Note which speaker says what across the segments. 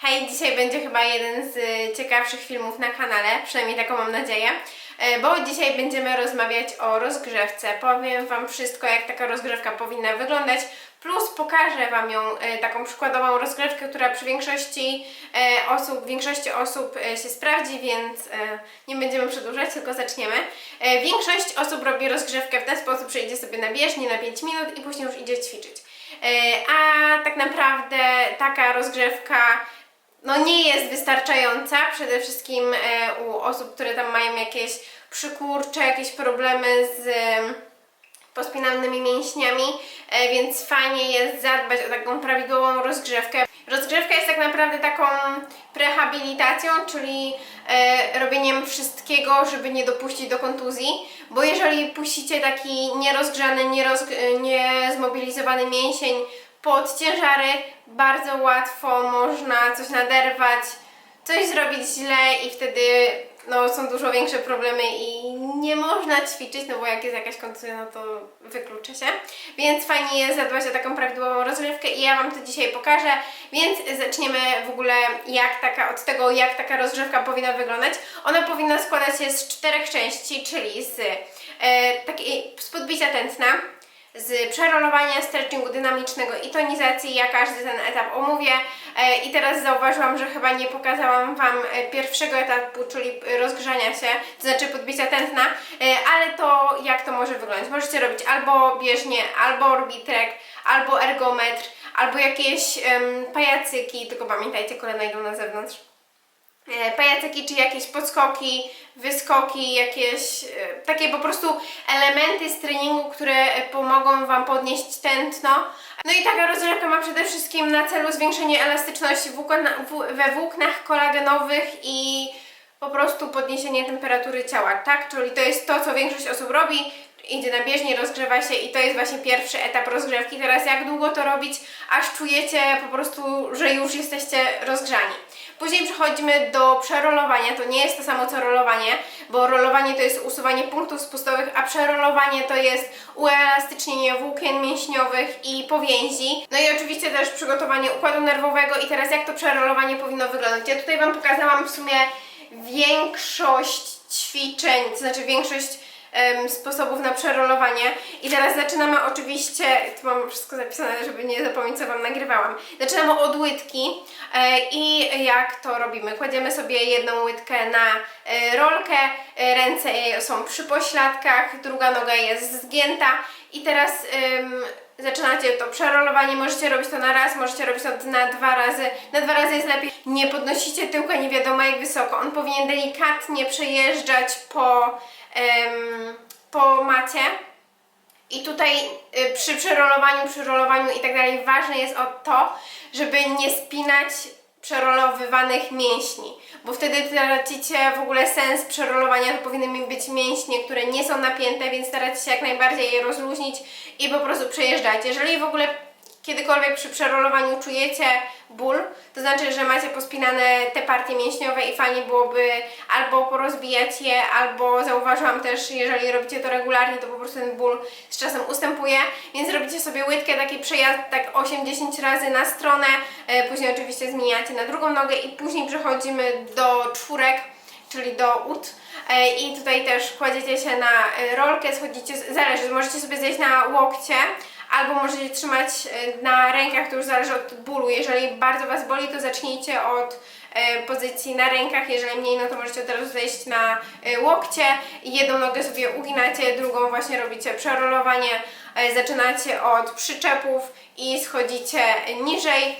Speaker 1: Hej, dzisiaj będzie chyba jeden z y, ciekawszych filmów na kanale, przynajmniej taką mam nadzieję, e, bo dzisiaj będziemy rozmawiać o rozgrzewce. Powiem Wam wszystko, jak taka rozgrzewka powinna wyglądać, plus pokażę Wam ją, e, taką przykładową rozgrzewkę, która przy większości osób, większości osób się sprawdzi, więc nie będziemy przedłużać, tylko zaczniemy. Większość osób robi rozgrzewkę w ten sposób, że idzie sobie na bieżnię na 5 minut i później już idzie ćwiczyć. A tak naprawdę taka rozgrzewka no nie jest wystarczająca, przede wszystkim e, u osób, które tam mają jakieś przykurcze, jakieś problemy z pospinalnymi mięśniami, e, więc fajnie jest zadbać o taką prawidłową rozgrzewkę. Rozgrzewka jest tak naprawdę taką prehabilitacją, czyli e, robieniem wszystkiego, żeby nie dopuścić do kontuzji, bo jeżeli puścicie taki nierozgrzany, nierozg- niezmobilizowany mięsień pod ciężary, bardzo łatwo można coś naderwać, coś zrobić źle i wtedy no, są dużo większe problemy i nie można ćwiczyć, no bo jak jest jakaś kontuzja, no to wyklucza się. Więc fajnie jest zadbać o taką prawidłową rozgrzewkę i ja Wam to dzisiaj pokażę, więc zaczniemy w ogóle jak taka, od tego, jak taka rozgrzewka powinna wyglądać. Ona powinna składać się z czterech części, czyli z e, takiej z podbicia tętna, z przerolowania, stretchingu dynamicznego i tonizacji. Ja każdy ten etap omówię e, i teraz zauważyłam, że chyba nie pokazałam Wam e, pierwszego etapu, czyli rozgrzania się, to znaczy podbicia tętna, e, ale to jak to może wyglądać? Możecie robić albo bieżnie, albo orbitrek, albo ergometr, albo jakieś em, pajacyki, tylko pamiętajcie, kolana idą na zewnątrz e, pajacyki, czy jakieś podskoki, wyskoki, jakieś e, takie po prostu elementy z treningu, które e, pomogą Wam podnieść tętno. No i taka rozgrzewka ma przede wszystkim na celu zwiększenie elastyczności we włóknach kolagenowych i po prostu podniesienie temperatury ciała, tak? Czyli to jest to, co większość osób robi, idzie na bieżnię, rozgrzewa się i to jest właśnie pierwszy etap rozgrzewki. Teraz jak długo to robić, aż czujecie po prostu, że już jesteście rozgrzani. Później przechodzimy do przerolowania. To nie jest to samo co rolowanie, bo rolowanie to jest usuwanie punktów spustowych, a przerolowanie to jest uelastycznienie włókien mięśniowych i powięzi. No i oczywiście też przygotowanie układu nerwowego i teraz jak to przerolowanie powinno wyglądać. Ja tutaj Wam pokazałam w sumie większość ćwiczeń, to znaczy większość sposobów na przerolowanie. I teraz zaczynamy oczywiście, tu mam wszystko zapisane, żeby nie zapomnieć, co Wam nagrywałam. Zaczynamy od łydki e, i jak to robimy? Kładziemy sobie jedną łydkę na e, rolkę, e, ręce są przy pośladkach, druga noga jest zgięta i teraz em, zaczynacie to przerolowanie, możecie robić to na raz, możecie robić to na dwa razy. Na dwa razy jest lepiej. Nie podnosicie tyłka nie wiadomo jak wysoko. On powinien delikatnie przejeżdżać po, em, po macie. I tutaj y, przy przerolowaniu, przy rolowaniu i tak dalej ważne jest o to, żeby nie spinać przerolowywanych mięśni, bo wtedy tracicie w ogóle sens przerolowania, to powinny być mięśnie, które nie są napięte, więc staracie się jak najbardziej je rozluźnić i po prostu przejeżdżać. Jeżeli w ogóle kiedykolwiek przy przerolowaniu czujecie ból, to znaczy, że macie pospinane te partie mięśniowe i fajnie byłoby albo porozbijać je, albo zauważyłam też, jeżeli robicie to regularnie, to po prostu ten ból z czasem ustępuje, więc robicie sobie łydkę, taki przejazd tak 8-10 razy na stronę, e, później oczywiście zmieniacie na drugą nogę i później przechodzimy do czwórek, czyli do ud. E, I tutaj też kładziecie się na e, rolkę, schodzicie, zależy, możecie sobie zejść na łokcie, albo możecie trzymać e, na rękach, to już zależy od bólu. Jeżeli bardzo Was boli, to zacznijcie od e, pozycji na rękach, jeżeli mniej, no to możecie od razu zejść na e, łokcie i jedną nogę sobie uginacie, drugą właśnie robicie przerolowanie, zaczynacie od przyczepów i schodzicie niżej.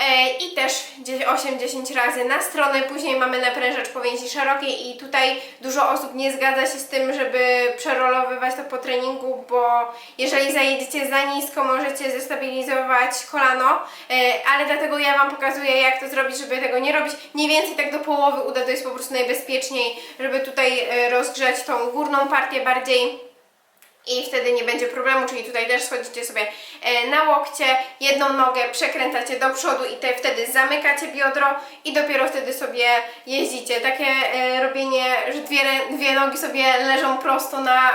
Speaker 1: E, I też gdzieś 8-10 razy na stronę. Później mamy naprężacz powięzi szerokiej i tutaj dużo osób nie zgadza się z tym, żeby przerolowywać to po treningu, bo jeżeli zajedziecie za nisko, możecie zestabilizować kolano, e, ale dlatego ja Wam pokazuję, jak to zrobić, żeby tego nie robić. Mniej więcej tak do połowy uda, to jest po prostu najbezpieczniej, żeby tutaj e, rozgrzać tą górną partię bardziej i wtedy nie będzie problemu, czyli tutaj też schodzicie sobie e, na łokcie, jedną nogę przekręcacie do przodu i te, wtedy zamykacie biodro i dopiero wtedy sobie jeździcie. Takie e, robienie, że dwie, dwie nogi sobie leżą prosto na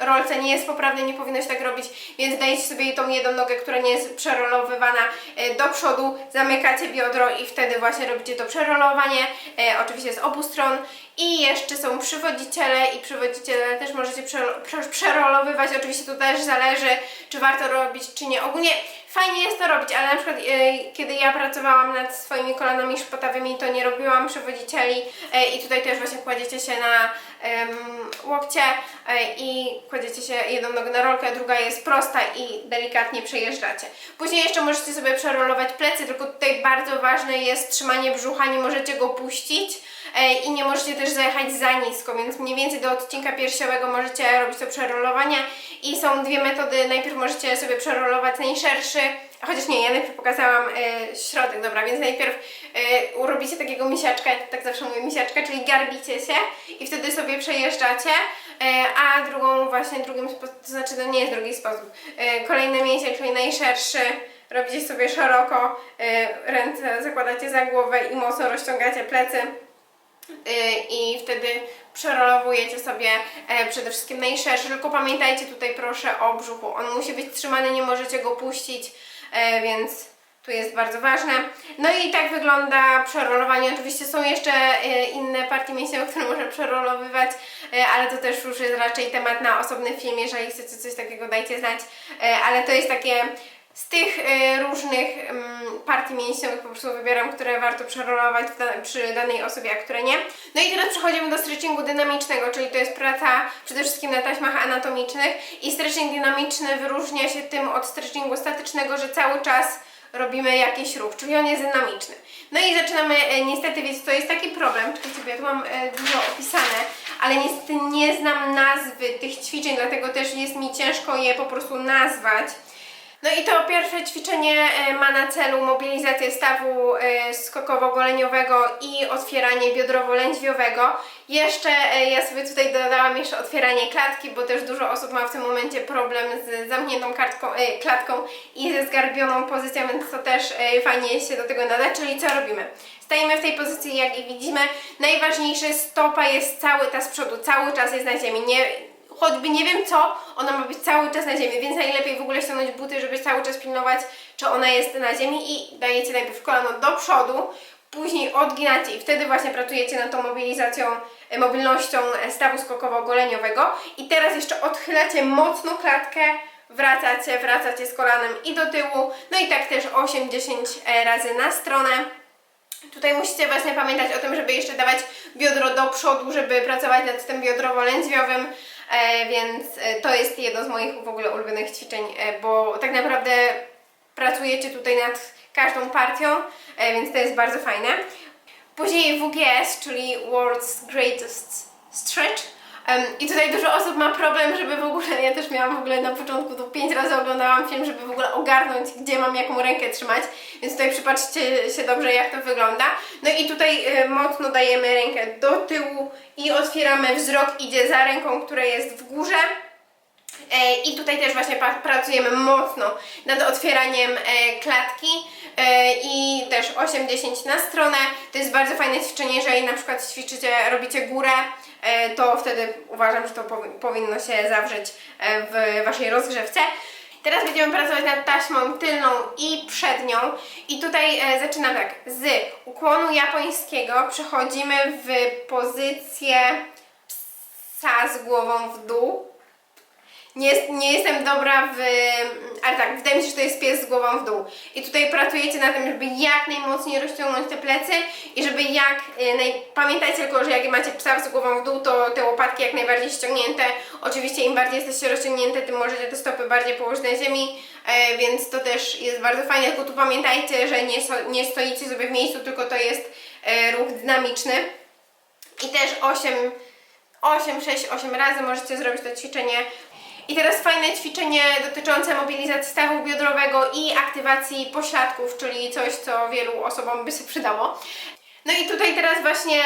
Speaker 1: rolce nie jest poprawne, nie powinno się tak robić, więc dajecie sobie tą jedną nogę, która nie jest przerolowywana e, do przodu, zamykacie biodro i wtedy właśnie robicie to przerolowanie, oczywiście z obu stron i jeszcze są przywodziciele i przywodziciele też możecie przero- prze- przerolowywać, oczywiście to też zależy, czy warto robić, czy nie. Ogólnie fajnie jest to robić, ale na przykład e, kiedy ja pracowałam nad swoimi kolanami szpotawymi, to nie robiłam przywodzicieli e, i tutaj też właśnie kładziecie się na em, łokcie e, i kładziecie się jedną nogę na rolkę, druga jest prosta i delikatnie przejeżdżacie. Później jeszcze możecie sobie przerolować plecy, tylko tutaj bardzo ważne jest trzymanie brzucha, nie możecie go puścić e, i nie możecie też zajechać za nisko, więc mniej więcej do odcinka piersiowego możecie robić to przerolowanie i są dwie metody, najpierw możecie sobie przerolować najszerszy, chociaż nie, ja najpierw pokazałam e, środek, dobra, więc najpierw e, robicie takiego misiaczka, tak zawsze mówię misiaczka, czyli garbicie się i wtedy sobie przejeżdżacie, e, a drugą właśnie drugim to znaczy to nie jest drugi sposób, e, kolejny mięsień, czyli najszerszy, robicie sobie szeroko, e, ręce zakładacie za głowę i mocno rozciągacie plecy, Y, i wtedy przerolowujecie sobie e, przede wszystkim najszerszy, tylko pamiętajcie tutaj proszę o brzuchu, on musi być trzymany, nie możecie go puścić, e, więc tu jest bardzo ważne. No i tak wygląda przerolowanie, oczywiście są jeszcze e, inne partie mięśniowe, które można przerolowywać, ale to też już jest raczej temat na osobny film, jeżeli chcecie coś takiego dajcie znać, ale to jest takie z tych e, różnych mm, partii mięśniowych po prostu wybieram, które warto przerolować przy danej osobie, a które nie. No i teraz przechodzimy do stretchingu dynamicznego, czyli to jest praca przede wszystkim na taśmach anatomicznych i stretching dynamiczny wyróżnia się tym od stretchingu statycznego, że cały czas robimy jakiś ruch, czyli on jest dynamiczny. No i zaczynamy, e, niestety wiecie, to jest taki problem, czekajcie, ja tu mam e, dużo opisane, ale niestety nie znam nazwy tych ćwiczeń, dlatego też jest mi ciężko je po prostu nazwać. No i to pierwsze ćwiczenie e, ma na celu mobilizację stawu e, skokowo-goleniowego i otwieranie biodrowo-lędźwiowego. Jeszcze e, ja sobie tutaj dodałam jeszcze otwieranie klatki, bo też dużo osób ma w tym momencie problem z zamkniętą kartką, klatką i ze zgarbioną pozycją, więc to też fajnie się do tego nada. Czyli co robimy? Stajemy w tej pozycji, jak i widzimy. Najważniejsze, stopa jest cały ta z przodu, cały czas jest na ziemi. Nie, choćby nie wiem co, ona ma być cały czas na ziemi, więc najlepiej w ogóle ściągnąć buty, żeby cały czas pilnować, czy ona jest na ziemi i dajecie najpierw kolano do przodu, później odginacie i wtedy właśnie pracujecie nad tą mobilizacją, e, mobilnością e, stawu skokowo-goleniowego i teraz jeszcze odchylacie mocno klatkę, wracacie, wracacie z kolanem i do tyłu, no i tak też 8-10 razy na stronę. Tutaj musicie właśnie pamiętać o tym, żeby jeszcze dawać biodro do przodu, żeby pracować nad tym biodrowo-lędźwiowym, e, więc e, to jest jedno z moich w ogóle ulubionych ćwiczeń, e, bo tak naprawdę pracujecie tutaj nad każdą partią, e, więc to jest bardzo fajne. Później WGS, czyli World's Greatest Stretch. I tutaj dużo osób ma problem, żeby w ogóle, ja też miałam w ogóle na początku, to pięć razy oglądałam film, żeby w ogóle ogarnąć, gdzie mam jaką rękę trzymać, więc tutaj przypatrzcie się dobrze, jak to wygląda. No i tutaj e, mocno dajemy rękę do tyłu i otwieramy, wzrok idzie za ręką, która jest w górze. E, I tutaj też właśnie pracujemy mocno nad otwieraniem e, klatki e, i też 8-10 na stronę. To jest bardzo fajne ćwiczenie, jeżeli na przykład ćwiczycie, robicie górę, to wtedy uważam, że to powi- powinno się zawrzeć e, w Waszej rozgrzewce. Teraz będziemy pracować nad taśmą tylną i przednią. I tutaj e, zaczynam tak, z ukłonu japońskiego przechodzimy w pozycję psa z głową w dół, nie, nie jestem dobra w. Ale tak, wydaje mi się, że to jest pies z głową w dół. I tutaj pracujecie na tym, żeby jak najmocniej rozciągnąć te plecy i żeby jak. y, Naj... Pamiętajcie tylko, że jak macie psa z głową w dół, to te łopatki jak najbardziej ściągnięte. Oczywiście im bardziej jesteście rozciągnięte, tym możecie te stopy bardziej położyć na ziemi, e, więc to też jest bardzo fajne. Tylko tu pamiętajcie, że nie, nie stoicie sobie w miejscu, tylko to jest e, ruch dynamiczny. I też 8, 8, 6, 8 razy możecie zrobić to ćwiczenie. I teraz fajne ćwiczenie dotyczące mobilizacji stawu biodrowego i aktywacji pośladków, czyli coś, co wielu osobom by się przydało. No i tutaj teraz właśnie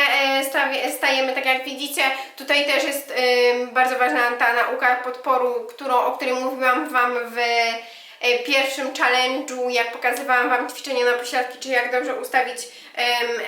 Speaker 1: e, stajemy, tak jak widzicie, tutaj też jest e, bardzo ważna ta nauka podporu, którą, o której mówiłam Wam w e, pierwszym challenge'u, jak pokazywałam Wam ćwiczenie na posiadki, czyli jak dobrze ustawić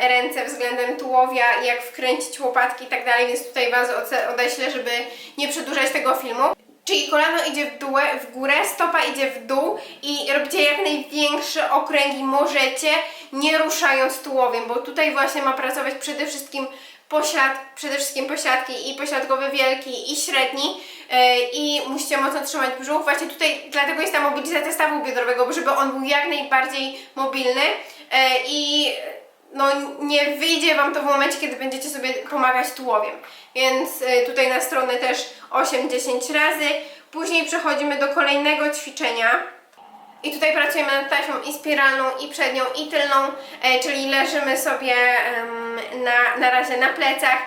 Speaker 1: ręce względem tułowia, jak wkręcić łopatki i tak dalej, więc tutaj Was odeślę, żeby nie przedłużać tego filmu. Czyli kolano idzie w, dół, w górę, stopa idzie w dół i robicie jak największe okręgi możecie, nie ruszając tułowiem, bo tutaj właśnie ma pracować przede wszystkim posiad, przede wszystkim posiadki i pośladkowy wielki i średni yy, i musicie mocno trzymać brzuch. Właśnie tutaj dlatego jest ta mobilizacja stawu biodrowego, żeby on był jak najbardziej mobilny yy, i no nie wyjdzie Wam to w momencie, kiedy będziecie sobie pomagać tułowiem. Więc y, tutaj na stronę też 8-10 razy. Później przechodzimy do kolejnego ćwiczenia. I tutaj pracujemy nad taśmą i spiralną, i przednią, i tylną, e, czyli leżymy sobie na, na razie na plecach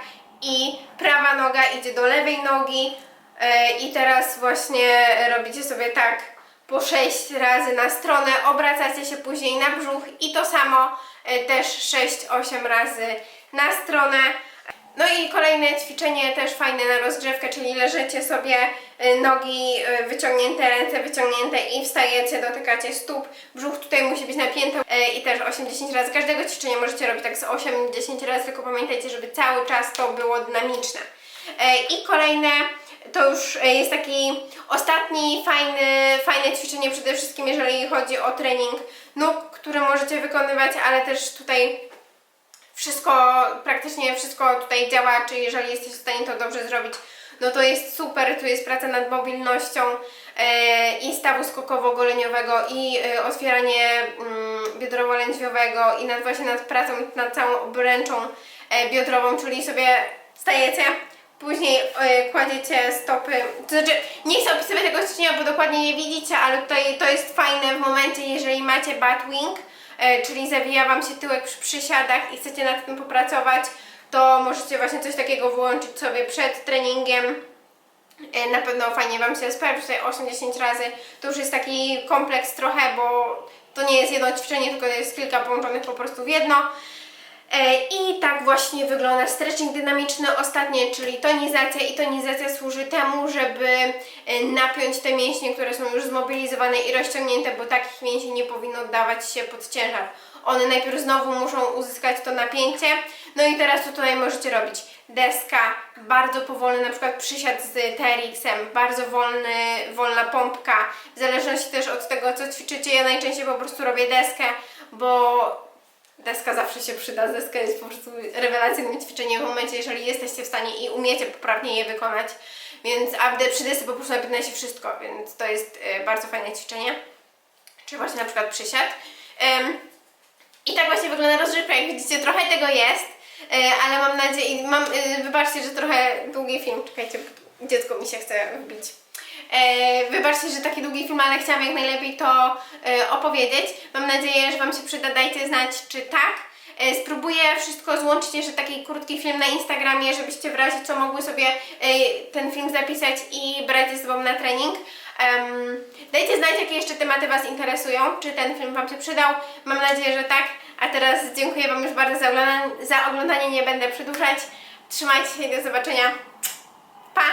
Speaker 1: i prawa noga idzie do lewej nogi e, i teraz właśnie robicie sobie tak po 6 razy na stronę, obracacie się później na brzuch i to samo e, też 6-8 razy na stronę. No i kolejne ćwiczenie też fajne na rozgrzewkę, czyli leżycie sobie y, nogi y, wyciągnięte, ręce wyciągnięte i wstajecie, dotykacie stóp. Brzuch tutaj musi być napięty y, i też 8-10 razy. Każdego ćwiczenia możecie robić tak z 8-10 razy, tylko pamiętajcie, żeby cały czas to było dynamiczne. I kolejne to już jest taki ostatni fajny, fajne ćwiczenie przede wszystkim, jeżeli chodzi o trening nóg, który możecie wykonywać, ale też tutaj wszystko, praktycznie wszystko tutaj działa, czy jeżeli jesteś w stanie to dobrze zrobić, no to jest super, tu jest praca nad mobilnością e, i stawu skokowo-goleniowego i e, otwieranie mm, biodrowo-lędźwiowego i nad, właśnie nad pracą nad całą obręczą e, biodrową, czyli sobie stajecie, później e, kładziecie stopy, to znaczy nie chcę opisywać tego ćwiczenia, bo dokładnie nie widzicie, ale tutaj to jest fajne w momencie, jeżeli macie batwing, czyli zawija Wam się tyłek przy przysiadach i chcecie nad tym popracować, to możecie właśnie coś takiego wyłączyć sobie przed treningiem. E, Na pewno fajnie Wam się sprawdzi, tutaj 8-10 razy. To już jest taki kompleks trochę, bo to nie jest jedno ćwiczenie, tylko jest kilka połączonych po prostu w jedno. E, I tak właśnie wygląda stretching dynamiczny ostatnie, czyli tonizacja i tonizacja służy temu, żeby e, napiąć te mięśnie, które są już zmobilizowane i rozciągnięte, bo takich mięśni nie powinno dawać się pod ciężar. One najpierw znowu muszą uzyskać to napięcie. No i teraz co tutaj możecie robić? Deska, bardzo powolny na przykład przysiad z TRX-em, bardzo wolny, wolna pompka. W zależności też od tego co ćwiczycie, ja najczęściej po prostu robię deskę, bo Deska zawsze się przyda. Deska jest po prostu rewelacyjnym ćwiczeniem w momencie, jeżeli jesteście w stanie i umiecie poprawnie je wykonać. Więc, a przy desce po prostu napina się wszystko, więc to jest e, bardzo fajne ćwiczenie. Czy właśnie na przykład przysiad. I tak właśnie wygląda rozgrzewka. Jak widzicie, trochę tego jest, e, ale mam nadzieję, mam, e, wybaczcie, że trochę długi film. Czekajcie, dziecko mi się chce wbić. E, wybaczcie, że taki długi film, ale chciałam jak najlepiej to e, opowiedzieć. Mam nadzieję, że Wam się przyda. Dajcie znać, czy tak. E, spróbuję wszystko złączyć jeszcze taki krótki film na Instagramie, żebyście w razie co mogły sobie e, ten film zapisać i brać ze sobą na trening. Em, dajcie znać, jakie jeszcze tematy Was interesują, czy ten film Wam się przydał. Mam nadzieję, że tak. A teraz dziękuję Wam już bardzo za oglądanie, za oglądanie. nie będę przedłużać. Trzymajcie się do zobaczenia. Pa!